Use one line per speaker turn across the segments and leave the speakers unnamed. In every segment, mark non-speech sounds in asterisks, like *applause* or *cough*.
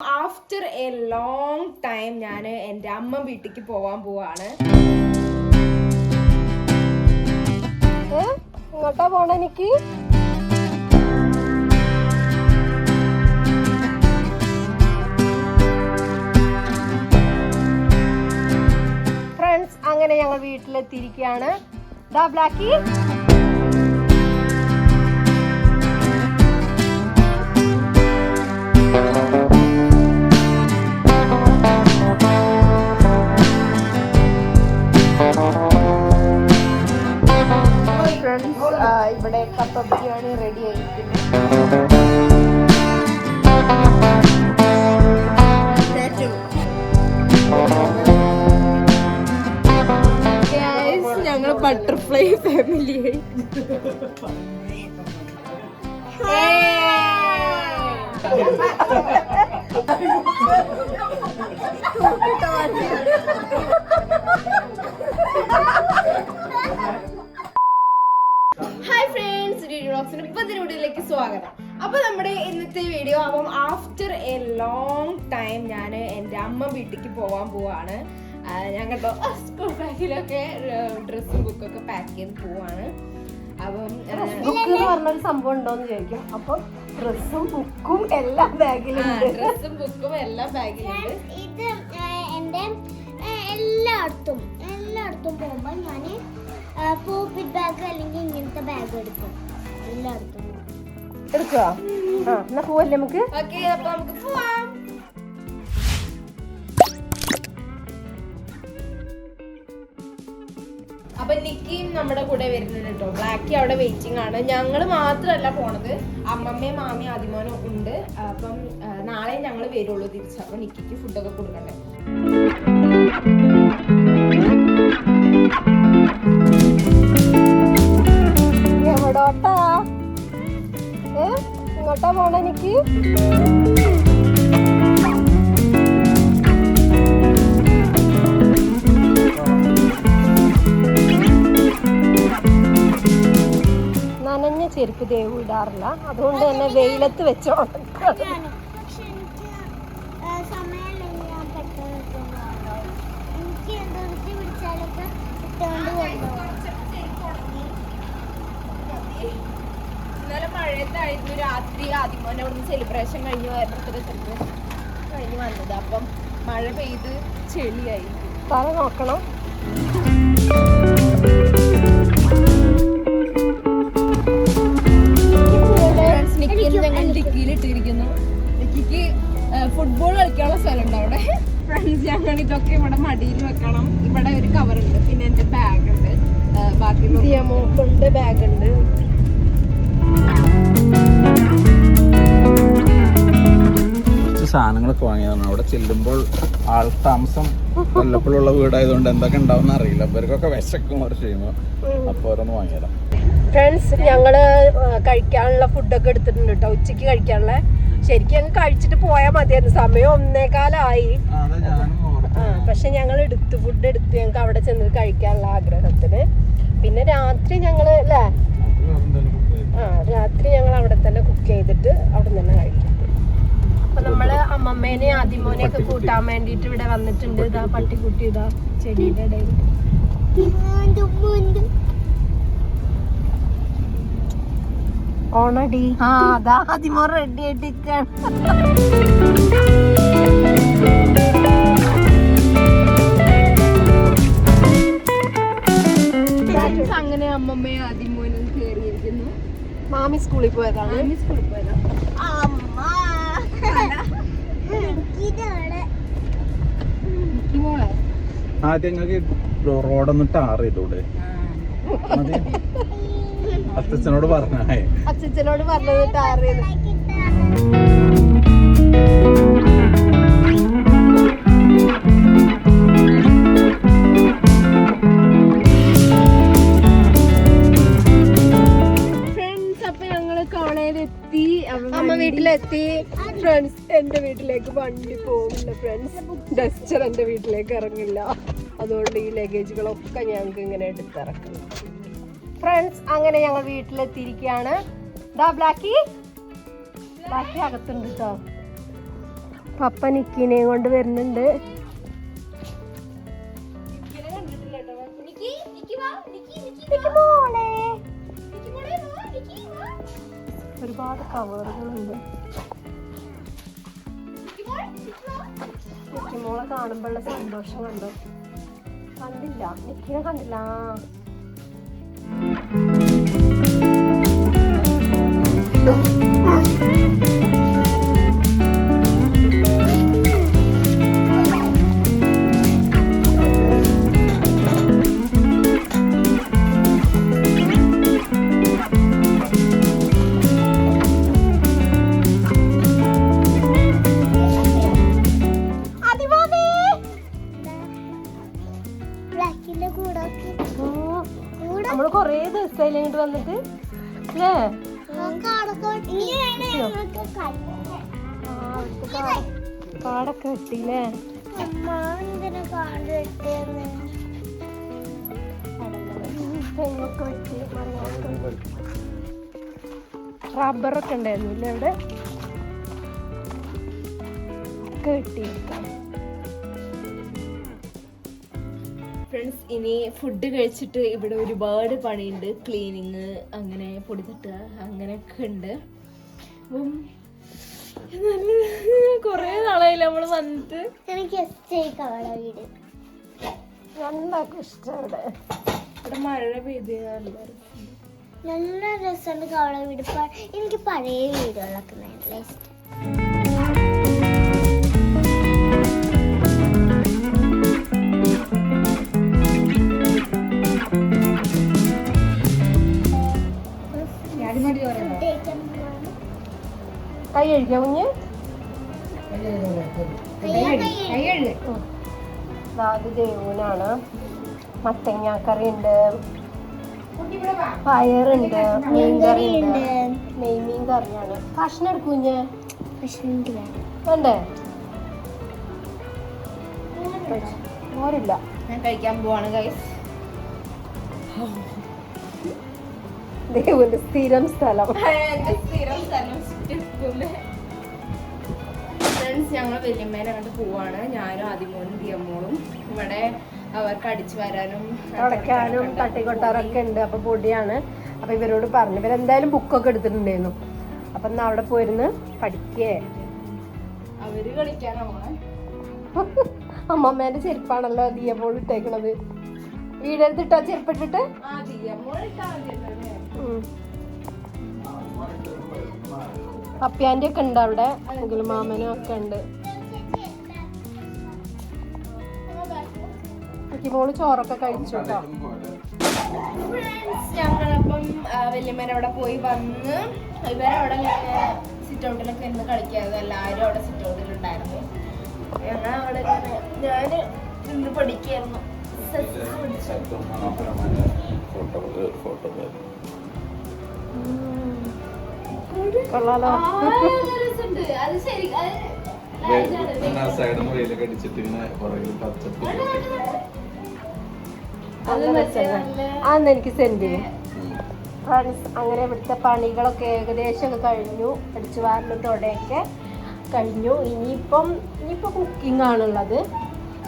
After A long time ഞാൻ എന്റെ അമ്മ വീട്ടിലേക്ക് പോവാൻ പോവാണ്.
എങ്ങോട്ടാ പോണ എനിക്ക് ഫ്രണ്ട്സ് അങ്ങനെ ഞങ്ങൾ വീട്ടിലെത്തിയിരിക്കുകയാണ്. ബ്ലാക്കി. ഫ്രണ്ട്സ്
വ്ളോഗ്സിന് പുതിയ വീഡിയോയിലേക്ക് സ്വാഗതം. അപ്പൊ നമ്മുടെ ഇന്നത്തെ വീഡിയോ അപ്പം ആഫ്റ്റർ എ ലോങ് ടൈം ഞാൻ എന്റെ അമ്മ വീട്ടിലേക്ക് പോവാൻ പോവാണ്. കണ്ടോ സ്കൂൾ ബാഗിലൊക്കെ ഡ്രസ്സും ബുക്കൊക്കെ പാക്ക് ചെയ്ത് പോവാണ്. അപ്പം
പറഞ്ഞൊരു സംഭവം ഉണ്ടോന്ന് ചോദിക്കും. അപ്പൊ ഡ്രസ്സും ബുക്കും എല്ലാം ബാഗിലുണ്ട്
ഡ്രസ്സും ബുക്കും എല്ലാം ബാഗിലുണ്ട്
ഇത് എന്റെ എല്ലായിടത്തും എല്ലായിടത്തും പോകുമ്പോൾ ഞാൻ പോപ്പിറ്റ് ബാഗ് അല്ലെങ്കിൽ ഇങ്ങനത്തെ ബാഗ് എടുക്കും.
എടുക്കുക ആ എന്നാ പോവല്ലേ നമുക്ക്?
അപ്പൊ നിക്കിയും നമ്മുടെ കൂടെ വരുന്നുണ്ട് കേട്ടോ. ബ്ലാക്കി അവിടെ വെയിറ്റിംഗ് ആണ്. ഞങ്ങൾ മാത്രമല്ല പോണത്. അമ്മമ്മയും മാമയും ആദിമോനും ഉണ്ട്. അപ്പം നാളെ ഞങ്ങൾ വരുള്ളൂ തിരിച്ച്. അപ്പൊ നിക്കിക്ക് ഫുഡൊക്കെ കൊടുക്കണ്ടേ?
എവിടോട്ടാ? ഇങ്ങോട്ടാ പോണ എനിക്ക്. നനഞ്ഞ ചെരുപ്പ് ദേവ് ഇടാറില്ല. അതുകൊണ്ട് തന്നെ വെയിലത്ത് വെച്ചോണം
ഞാൻ പക്ഷെ എനിക്ക് ആ, സമയമില്ലെങ്കിൽ ഞാൻ പെട്ടെന്ന് ഇട്ടുകൊണ്ട് കൊണ്ടുപോകും എനിക്ക് ധൃതി പിടിച്ചാലൊക്കെ ഇട്ടുകൊണ്ട് കൊണ്ടുപോകും
ഇന്നലെ മഴയത്തായിരുന്നു രാത്രി. ആദിമോനെ അവിടുന്ന് സെലിബ്രേഷൻ കഴിഞ്ഞു ബർത്ത്ഡേ സെലിബ്രേഷൻ കഴിഞ്ഞ് വന്നത്. അപ്പം മഴ പെയ്ത് ചെളിയായി.
തല നോക്കണം.
ഡിക്കിക്ക് ഫുട്ബോൾ കളിക്കാനുള്ള സ്ഥലമുണ്ട് അവിടെ. ഫ്രണ്ട്സ് ഞങ്ങൾ ഇതൊക്കെ ഇവിടെ മടിയിൽ വെക്കണം. ഇവിടെ ഒരു കവർ ഉണ്ട്. പിന്നെ എന്റെ ബാഗ് ഉണ്ട്.
ബാക്കി ബാഗ് ഉണ്ട്.
സാധനങ്ങളൊക്കെ വാങ്ങിയതാണ്. അവിടെ ചെല്ലുമ്പോൾ ആൾ താമസം വല്ലപ്പോഴുള്ള വീടായതുകൊണ്ട് എന്തൊക്കെ ഉണ്ടാവും അറിയില്ല. അവർക്കൊക്കെ വിശക്കും കുറച്ച് ചെയ്യുമ്പോൾ അപ്പോൾ ഓരോന്ന് വാങ്ങിയതാണ്
ഫ്രണ്ട്സ് ഞങ്ങൾ കഴിക്കാനുള്ള ഫുഡൊക്കെ എടുത്തിട്ടുണ്ട് കേട്ടോ ഉച്ചയ്ക്ക് കഴിക്കാനുള്ള. ശരിക്കും ഞങ്ങൾ കഴിച്ചിട്ട് പോയാൽ മതിയായിരുന്നു. സമയം ഒന്നേകാലായി. ആ പക്ഷെ ഞങ്ങൾ എടുത്ത് ഫുഡ് എടുത്ത് ഞങ്ങൾക്ക് അവിടെ ചെന്ന് കഴിക്കാനുള്ള ആഗ്രഹത്തിന്. പിന്നെ രാത്രി ഞങ്ങൾ അല്ലേ ആ രാത്രി ഞങ്ങൾ അവിടെ തന്നെ കുക്ക് ചെയ്തിട്ട് അവിടെ തന്നെ കഴിക്കും. അപ്പൊ നമ്മൾ അമ്മമ്മേനെ ആദിമോനെ ഒക്കെ കൂട്ടാൻ വേണ്ടിട്ട് ഇവിടെ വന്നിട്ടുണ്ട്. ഇതാ പട്ടിക്കുട്ടി. ഇതാ ചെടിയുടെ ഇടയിൽ. ഓണടി. ആ അതാ ആദിമോ റെഡി ആയിട്ടിരിക്കാണ്.
അങ്ങനെ അമ്മമ്മയും ആദ്യം കയറിയിരിക്കുന്നു
മാമി സ്കൂളിൽ പോയതാണ്.
സ്കൂളിൽ
ആദ്യം നിങ്ങൾക്ക് റോഡൊന്ന് ടാർ ചെയ്തൂടെ? അച്ഛനോട് പറഞ്ഞേ
അച്ഛനോട് പറഞ്ഞത് ടാർ ചെയ്ത്. വണ്ടി പോകില്ല ഫ്രണ്ട്സ് ഡസ്റ്റർ എന്റെ വീട്ടിലേക്ക് ഇറങ്ങില്ല. അതുകൊണ്ട് ഈ ലഗേജുകളൊക്കെ ഞങ്ങൾക്ക് ഇങ്ങനെ എടുത്തിറക്കണം. ഫ്രണ്ട്സ് അങ്ങനെ ഞങ്ങൾ വീട്ടിലെത്തിയിരിക്കുകയാണ്. ദാ ബ്ലാക്കി ബ്ലാക്കി അകത്തുണ്ട് കേട്ടോ പപ്പ നിക്കിനെയും കൊണ്ട് വരുന്നുണ്ട്.
ഒരുപാട് കണ്ടിട്ടില്ല
മോളെ കാണുമ്പോഴുള്ള സന്തോഷം കണ്ടു? കണ്ടില്ല. നിക്കിനെ കണ്ടില്ല. Thank
ബ്ലാക്കിന്റെ
ഇങ്ങോട്ട് വന്നിട്ട് അല്ലേ കാടൊക്കെ കിട്ടിയില്ലേ. റബ്ബറൊക്കെ ഉണ്ടായിരുന്നു ഇല്ലേ അവിടെ? ഒക്കെ
ഫ്രണ്ട്സ് ഇനി ഫുഡ് കഴിച്ചിട്ട് ഇവിടെ ഒരുപാട് പണിയുണ്ട്. ക്ലീനിങ് അങ്ങനെ പൊടി തട്ടുക അങ്ങനെയൊക്കെ ഉണ്ട്. അപ്പം നല്ല കുറേ നാളായില്ല നമ്മൾ വന്നിട്ട്?
എനിക്ക് വീട്.
ഇവിടെ
മഴ പെയ്ത് നല്ല
രസമുണ്ട് കവള വീട്. എനിക്ക് പഴയ വീടുകളൊക്കെ നല്ല ഇഷ്ടം.
ഇത് മത്തങ്ങാക്കറി ഉണ്ട് പയറുണ്ട്. മീൻകറി ഉണ്ട് നെയ്മീൻ കറിയാണ് കഷ്ണം എടുക്കും വേണ്ടേ? മോരില്ല.
ഞാൻ കഴിക്കാൻ പോവാണ് ഗൈസ്
ദേവുന്റെ സ്ഥിരം സ്ഥലം.
സ്ഥിരം സ്ഥലം? ഫ്രണ്ട്സ് ഞങ്ങൾ വല്യമ്മേനെ അങ്ങോട്ട് പോവാണ്. ഞാനും ആദ്യമോനും ദിയമ്മോളും. ഇവിടെ അവർക്ക് അടിച്ചു വരാനും
തുടയ്ക്കാനും തട്ടിക്കൊട്ടാറൊക്കെ ഉണ്ട്. അപ്പൊ പൊടിയാണ്. അപ്പൊ ഇവരോട് പറഞ്ഞു. ഇവരെന്തായാലും ബുക്കൊക്കെ എടുത്തിട്ടുണ്ടായിരുന്നു. അപ്പൊ എന്നാ അവിടെ പോയിരുന്ന് പഠിക്കേ.
അവർ കളിക്കാനോ *laughs*
അമ്മമ്മേന്റെ ചെരുപ്പാണല്ലോ ദിയപ്പോൾ ഇട്ടേക്കണത്. വീടെടുത്തിട്ടോ ചെരുപ്പിട്ടിട്ട്
ആ ദിയമ്മോൾ ഇട്ടാ
പപ്പ്യാന്റെ ഒക്കെ ഉണ്ട് അവിടെ. എങ്കിലും മാമനും ഒക്കെ ഉണ്ട്. മോൾ ചോറൊക്കെ കഴിച്ചു? കേട്ടോ
ഞങ്ങളപ്പം വല്യമ്മേനെ അവിടെ പോയി വന്ന് ഇവരവിടെ സിറ്റ് ഔട്ടിലൊക്കെ ഇരുന്ന് കളിക്കായിരുന്നു. എല്ലാവരും അവിടെ സിറ്റ് ഔട്ടിലുണ്ടായിരുന്നു ഞങ്ങൾ അവിടെ ഞാൻ നിന്ന് പഠിക്കായിരുന്നു.
ഫോട്ടോ ഫോട്ടോ
കൊള്ളാലോ.
അടിച്ചിട്ട് ഇങ്ങനെ പുറകിൽ പച്ചപ്പ്?
അന്ന് എനിക്ക് സെൻഡ് ചെയ്യും. ഫ്രണ്ട്സ് അങ്ങനെ ഇവിടുത്തെ പണികളൊക്കെ ഏകദേശം കഴിഞ്ഞു. അടിച്ചു വാരലും തുടയൊക്കെ കഴിഞ്ഞു. ഇനിയിപ്പം ഇനിയിപ്പോൾ കുക്കിംഗ് ആണുള്ളത്.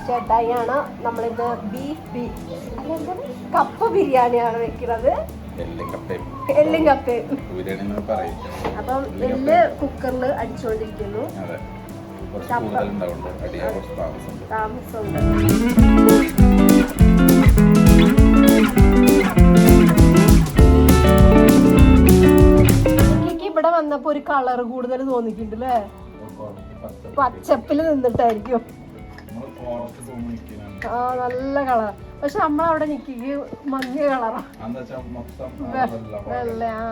ചേട്ടായിയാണ് നമ്മളിന്ന് ബീഫ് ബി അല്ലെന്താണ് കപ്പ ബിരിയാണിയാണ് വെക്കുന്നത്.
എല്ലാം കപ്പയും.
അപ്പം എല്ല് കുക്കറിൽ അടിച്ചുകൊണ്ടിരിക്കുന്നു ഇവിടെ വന്നപ്പോ ഒരു കളർ കൂടുതൽ തോന്നിക്കിണ്ടല്ലേ പച്ചപ്പിൽ പച്ചപ്പിൽ നിന്നിട്ടായിരിക്കും. ആ നല്ല കളർ. പക്ഷെ നമ്മളവിടെ നിൽക്കുക മഞ്ഞ കളറാണ് ആ.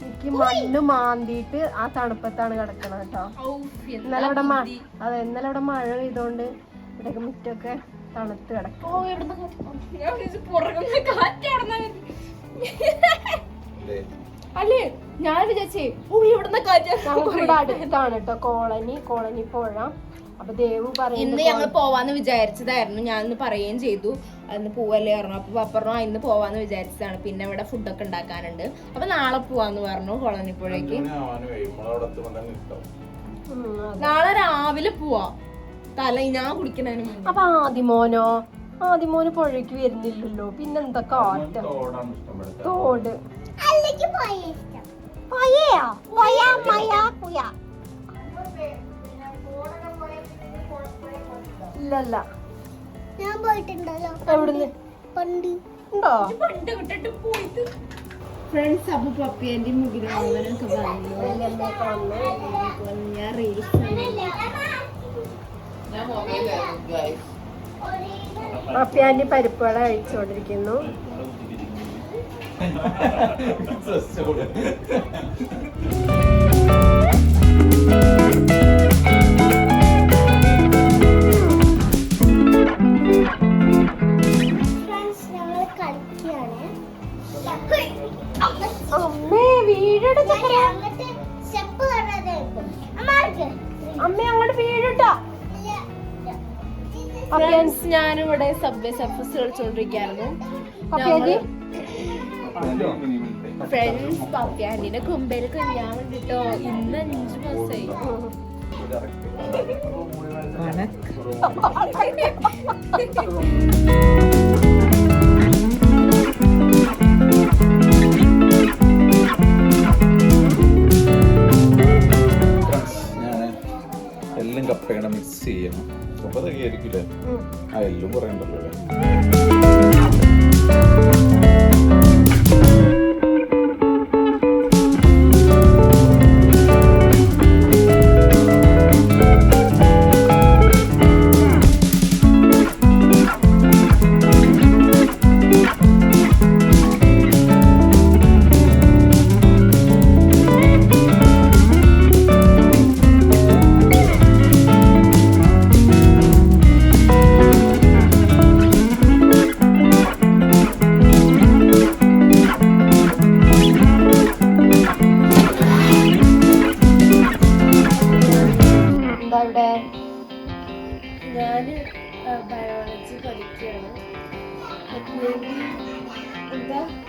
എനിക്ക് മണ്ണ് മാന്തിയിട്ട് ആ തണുപ്പത്താണ് കിടക്കണത് കേട്ടോ. ഇന്നലെ ഇവിടെ മഴ അതെ ഇന്നലെ ഇവിടെ മഴ പെയ്തോണ്ട് ഇവിടെയൊക്കെ മുറ്റൊക്കെ തണുത്ത് കിടക്കും?
അല്ലേ ഞാൻ വിചാരിച്ചേ ഓ ഇവിടുന്ന് കാറ്റ്
അടുത്താണ് കേട്ടോ കോളനി കോളനി പുഴ. അപ്പൊ ദേവു
ഇന്ന് ഞങ്ങൾ പോവാന്ന് വിചാരിച്ചതായിരുന്നു. ഞാൻ ഇന്ന് പറയുകയും ചെയ്തു. അന്ന് പോവല്ലേ പറഞ്ഞു. അപ്പൊ പപ്പ പറഞ്ഞു "ആ, ഇന്ന് പോവാന്ന് വിചാരിച്ചതാണ്. പിന്നെ ഇവിടെ ഫുഡൊക്കെ ഉണ്ടാക്കാനുണ്ട്. അപ്പൊ നാളെ പോവാന്ന് പറഞ്ഞു കോളനിപ്പുഴയ്ക്ക്. നാളെ രാവിലെ പോവാ. തല ഞാൻ കുടിക്കണു
അപ്പൊ ആദിമോനോ? ആദിമോന് പുഴയ്ക്ക് വരുന്നില്ലല്ലോ. പിന്നെന്താ കാട്ട?
തോടാണ്
തോട്.
പോയേ
പോയാ മയ കുയ ഇല്ലല്ല.
ഞാൻ പോയിട്ടുണ്ടല്ലോ.
എവിടുന്ന്?
പണ്ട്.
ഉണ്ടോ?
പണ്ട് വിട്ടിട്ട് പോയിട്ട്. ഫ്രണ്ട്സ് അപ്പൊ പപ്പിയന്റെ അവനൊക്കെ പറഞ്ഞു ഞാൻ റീൽസ്
പപ്പിയാന്റെ പരിപ്പുകള കഴിച്ചുകൊണ്ടിരിക്കുന്നു *laughs*
സർഫസ് ഫ്രണ്ട്സ്
പപ്പി
ഫ്രണ്ട്സ് കുമ്പേൽ കഴിയാൻ വേണ്ടിട്ടോ ഇന്ന് അഞ്ചു മാസമായി
ഞാൻ എല്ലാം കപ്പയുടെ മിക്സ് ചെയ്യണം. അപ്പൊ അതൊക്കെ ആയിരിക്കില്ലേ ആ എല്ലാം കുറേ ഉണ്ടല്ലോ.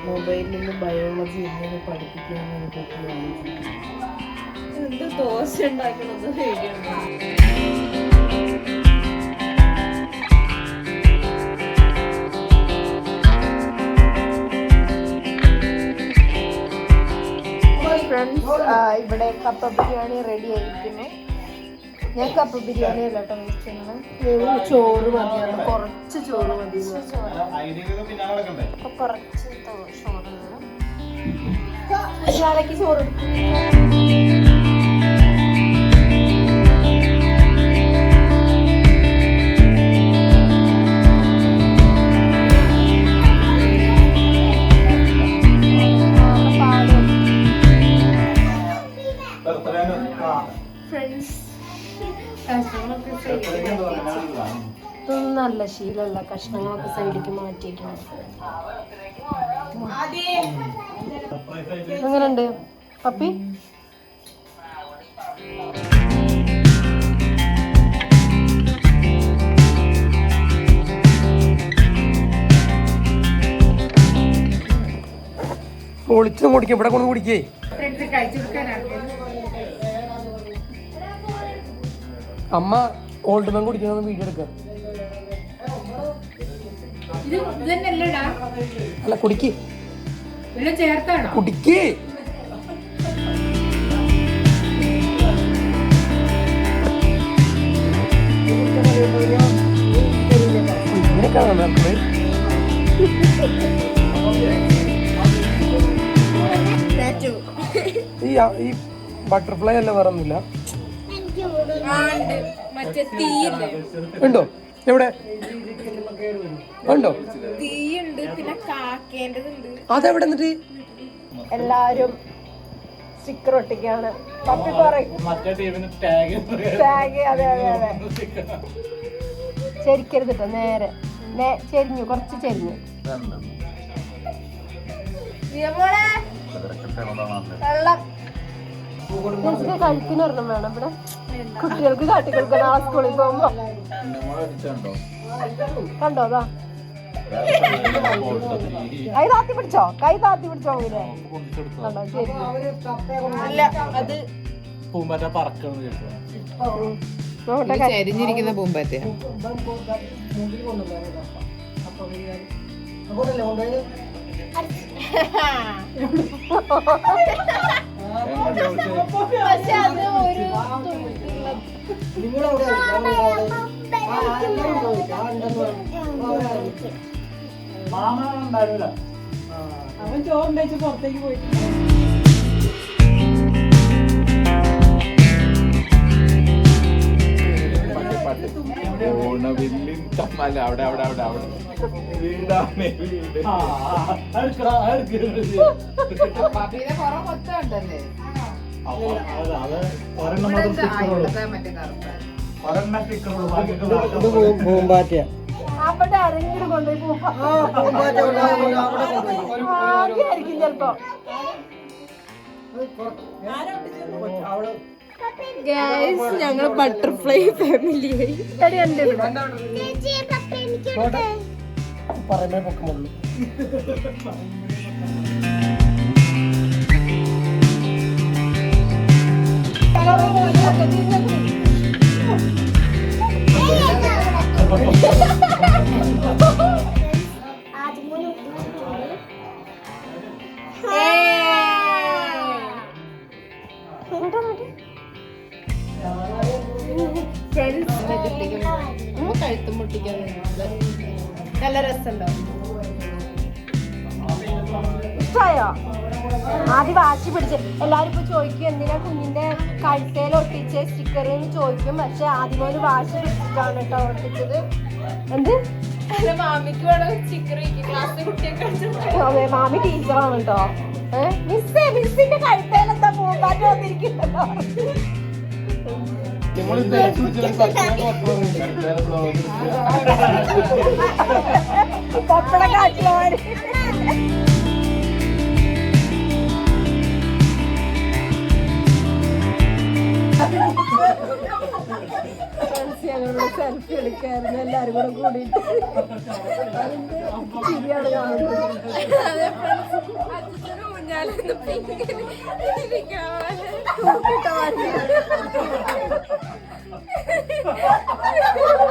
മൊബൈലിൽ നിന്ന് ബയോളജി എങ്ങനെ പഠിപ്പിക്കാമെന്ന് പറ്റിയാണ്
എന്ത് ദോശ ഉണ്ടാക്കണത് വീഡിയോ ഫ്രണ്ട്സ് ഇവിടെ കപ്പ ബിരിയാണി റെഡി ആയിരിക്കുന്നു. ഞാൻ കപ്പ ബിരിയാണി അല്ല കേട്ടോ വെച്ചിരുന്നത്
ചോറ് മതിയാണ് കുറച്ച് ചോറ് മതി.
അപ്പൊ കുറച്ച് ചോറ്
ഇയാളേക്ക് ചോറ്
കഷ്ണങ്ങളൊക്കെ
സൈഡിലേക്ക് മാറ്റിയിട്ടുണ്ട്. എങ്ങനെയുണ്ട്? പപ്പി?
പൊളിച്ച് കുടിക്കും ഇവിടെ കൊണ്ട് കുടിക്കേ. അമ്മ ഓൾഡ് മാൻ കുടിക്കുന്ന വീഡിയോ എടുക്കുക
ഇത്
അല്ല കുടിക്ക്.
ചേർത്താണോ?
കുടിക്ക്. ഇങ്ങനെയൊക്കെയാണ് നടക്കുന്നത്? ഈ ഈ ബട്ടർഫ്ലൈ അല്ല
പറഞ്ഞില്ല ഉണ്ടോ?
എവിടെ? ഉണ്ടോ? അതെവിടെ എന്നിട്ട്?
എല്ലാരും സ്റ്റിക്കർ ഒട്ടിക്കാണ് പപ്പി പറയും. ടാഗ് അതെ അതെ അതെ. ചെരിക്കരുത് കേട്ടോ നേരെ. നേ- ചെരിഞ്ഞു കുറച്ച് ചെരിഞ്ഞു. വെള്ളം. ചേച്ചിക്ക് കഴിക്കുന്ന ഒരെണ്ണം വേണം ഇവിടെ. കുട്ടികൾക്ക് കാട്ടിക്കൊടുക്കുന്ന ആ സ്കൂളിൽ പോകുമ്പോ. കണ്ടോ അതാ? കൈ താത്തി പിടിച്ചോ? കൈ താത്തി പിടിച്ചോ ഇങ്ങനെ കണ്ടോ? ശരി.
അല്ല അത്
പൂമ്പാറ്റ പറക്കണം കേട്ടോ.
നോക്കട്ടെ.
ചരിഞ്ഞിരിക്കുന്ന പൂമ്പറ്റ പക്ഷെ അത് ഒരു
മാമ അവൻ ചോറുണ്ടായിച്ച് പുറത്തേക്ക് പോയി
ഓണവില്ലിൻ തമ്മല അവിടെ അവിടെ അവിടെ അവിടെ. വീടാണ് വീട്.
നാട്ടിൽ
അവിടെ ആരെങ്കിലും കൊണ്ടുപോയി ആദ്യമായിരിക്കും ചെലപ്പോ.
ഗൈസ് ഞങ്ങൾ ബട്ടർഫ്ലൈ ഫാമിലി
പറയുമ്പോ പൊക്കമുള്ളൂ.
ആദ്യം *laughs*
വാശി എല്ലാവരും എല്ലാരും ഇപ്പൊ ചോദിക്കും എന്തിനാ കുഞ്ഞിന്റെ കഴുത്തേൽ ഒട്ടിച്ച്? സ്റ്റിക്കർ എന്ന് ചോദിക്കും പക്ഷെ ആദ്യം ഒരു വാശി പിടിച്ചിട്ടാണ് കേട്ടോ ഒട്ടിച്ചത്. എന്ത്? മാമി ടീച്ചറാണ് കേട്ടോ. മിസ്സേ മിസ്സിന്റെ കഴുത്തേൽ എന്താ പൂമ്പാറ്റ വന്നിരിക്കുന്നല്ലോ പപ്പട *laughs* കാച്ചിലോര് ഞങ്ങളുടെ സെൽഫി എടുക്കായിരുന്നു എല്ലാരും കൂടെ കൂടിയിട്ട്. അതിന്റെ ചിരിയാണ് കാണുന്നത്. *laughs*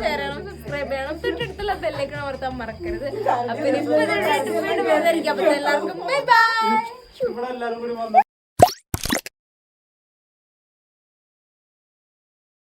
ഷെയർ ചെയ്യണം സബ്സ്ക്രൈബ് ചെയ്യണം. തൊട്ടടുത്തുള്ള ബെല്ലേക്ക് അമർത്താൻ മറക്കരുത്. അപ്പൊ ഇപ്പൊ എല്ലാവർക്കും ബൈ ബൈ